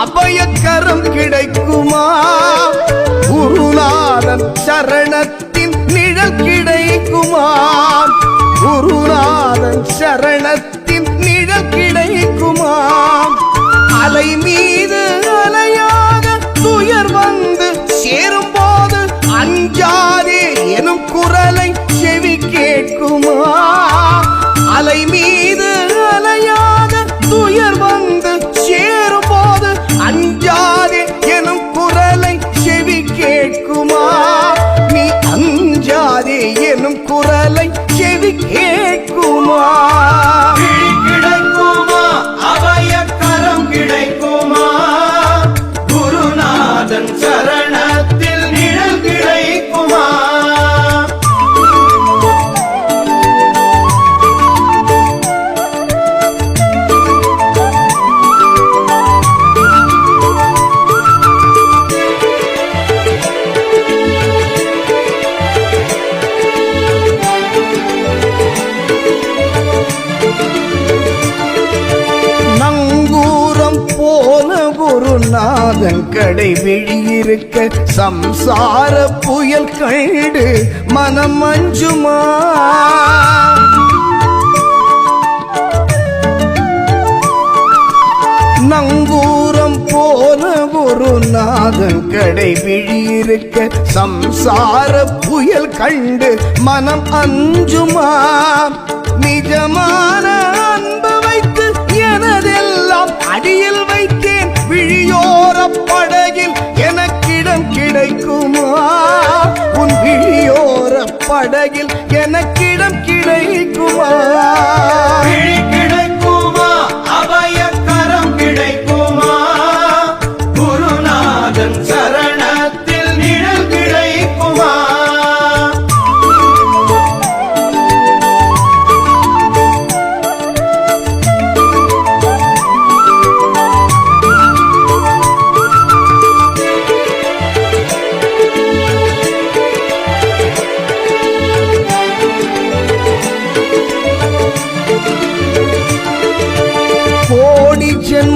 அபயக்கரம் கிடைக்குமா? குருநாதன் சரணத்தின் நிழல் கிடைக்குமா? குருநாதன் சரணத்தின் நிழல் கிடைக்குமா? அலை மீது அலையாக துயர் வந்து சேரும் போது அஞ்சாதே எனும் குரலை செவி கேட்குமா? அலை மீது எனும் குரலை செவி குருநாதன் கடை விழியிருக்க சம்சார புயல் கண்டு மனம் அஞ்சுமா நங்கூரம் போல குருநாதன் கடை விழியிருக்க சம்சார புயல் கண்டு மனம் அஞ்சுமா? நிஜமான படகில் எனக்கிடம் கிடைக்குமா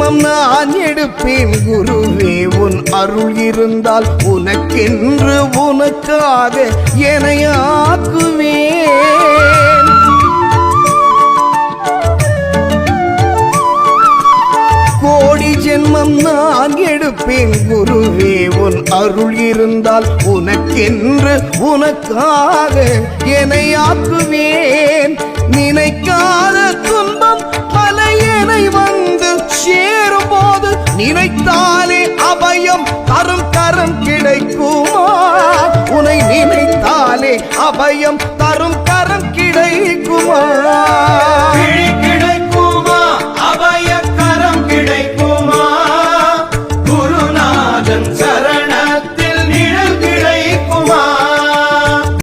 ஜென்மம் நான் எடுப்பேன் குருவே உன் அருள் இருந்தால் உனக்கென்று உனக்காக எனையாக்குவேன் கோடி ஜென்மம் நான் எடுப்பேன் குருவே உன் அருள் இருந்தால் உனக்கென்று உனக்காக எனையாக்குவேன் நினைத்தாலே அபயம் தரும் கரம் கிடைக்குமா? உனை நினைத்தாலே அபயம் தரும் கரம் கிடைக்குமா?